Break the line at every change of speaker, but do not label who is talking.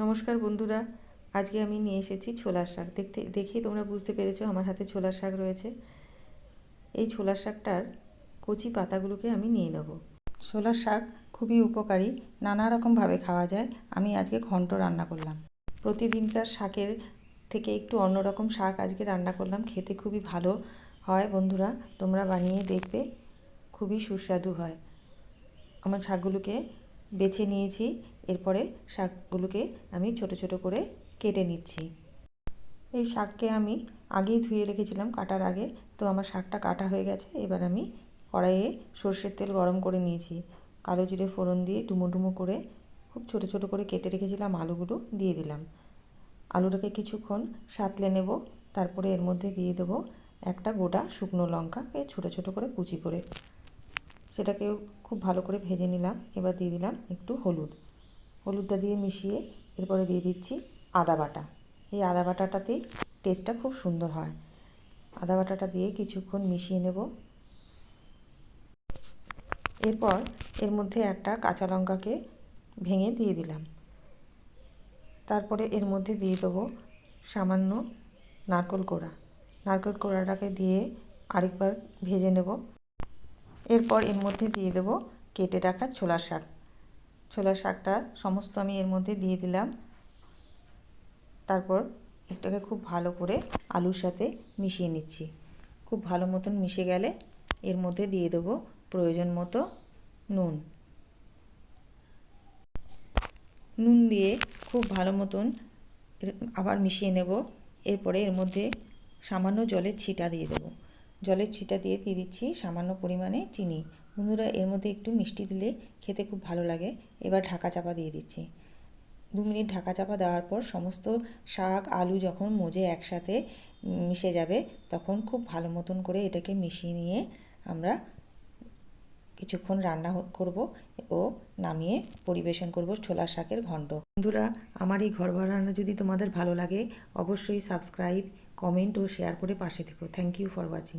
নমস্কার বন্ধুরা, আজকে আমি নিয়ে এসেছি ছোলার শাক। দেখতে, দেখেই তোমরা বুঝতে পেরেছ আমার হাতে ছোলার শাক রয়েছে। এই ছোলার শাকটার কচি পাতাগুলোকে আমি নিয়ে নেব। ছোলার শাক খুবই উপকারী, নানা রকমভাবে খাওয়া যায়। আমি আজকে ঘন্ট রান্না করলাম। প্রতিদিনকার শাকের থেকে একটু অন্যরকম শাক আজকে রান্না করলাম। খেতে খুবই ভালো হয় বন্ধুরা, তোমরা বানিয়ে দেখবে, খুবই সুস্বাদু হয়। আমার শাকগুলোকে বেছে নিয়েছি। এরপরে শাকগুলোকে আমি ছোট ছোট করে কেটে নিচ্ছি। এই শাককে আমি আগেই ধুয়ে রেখেছিলাম কাটার আগে। তো আমার শাকটা কাটা হয়ে গেছে। এবার আমি কড়াইয়ে সর্ষের তেল গরম করে নিয়েছি। কালো জিরে ফোড়ন দিয়ে ডুমো ডুমো করে খুব ছোট ছোট করে কেটে রেখেছিলাম আলুগুলো দিয়ে দিলাম। আলুটাকে কিছুক্ষণ সাতলে নেব। তারপরে এর মধ্যে দিয়ে দেবো একটা গোটা শুকনো লঙ্কাকে ছোট ছোট করে কুচি করে। সেটাকেও খুব ভালো করে ভেজে নিলাম। এবার দিয়ে দিলাম একটু হলুদ। হলুদটা দিয়ে মিশিয়ে এরপরে দিয়ে দিচ্ছি আদা বাটা। এই আদা বাটাটাতেই টেস্টটা খুব সুন্দর হয়। আদা বাটাটা দিয়ে কিছুক্ষণ মিশিয়ে নেব। এরপর এর মধ্যে একটা কাঁচা লঙ্কাকে ভেঙে দিয়ে দিলাম। তারপরে এর মধ্যে দিয়ে দেবো সামান্য নারকোল কোড়া। নারকেল কোড়াটাকে দিয়ে আরেকবার ভেজে নেব। এরপর এর মধ্যে দিয়ে দেবো কেটে রাখা ছোলার শাক। ছোলার শাকটা সমস্ত আমি এর মধ্যে দিয়ে দিলাম। তারপর এটাকে খুব ভালো করে আলুর সাথে মিশিয়ে নিচ্ছি। খুব ভালো মতন মিশে গেলে এর মধ্যে দিয়ে দেবো প্রয়োজন মতো নুন। নুন দিয়ে খুব ভালো মতন আবার মিশিয়ে নেব। এরপরে এর মধ্যে সামান্য জলের ছিটা দিয়ে দেবো। জলের ছিটা দিয়ে দিয়ে দিচ্ছি সামান্য পরিমাণে চিনি। বন্ধুরা, এর মধ্যে একটু মিষ্টি দিলে খেতে খুব ভালো লাগে। এবার ঢাকা চাপা দিয়ে দিচ্ছি। দু মিনিট ঢাকা চাপা দেওয়ার পর সমস্ত শাক, আলু যখন মজে একসাথে মিশে যাবে, তখন খুব ভালো মতন করে এটাকে মিশিয়ে নিয়ে আমরা কিছুক্ষণ রান্না করব ও নামিয়ে পরিবেশন করব ছোলার শাকের ঘন্ট। বন্ধুরা, আমার এই ঘর রান্না যদি তোমাদের ভালো লাগে, অবশ্যই সাবস্ক্রাইব, কমেন্ট ও শেয়ার করে পাশে থেকো। Thank you for watching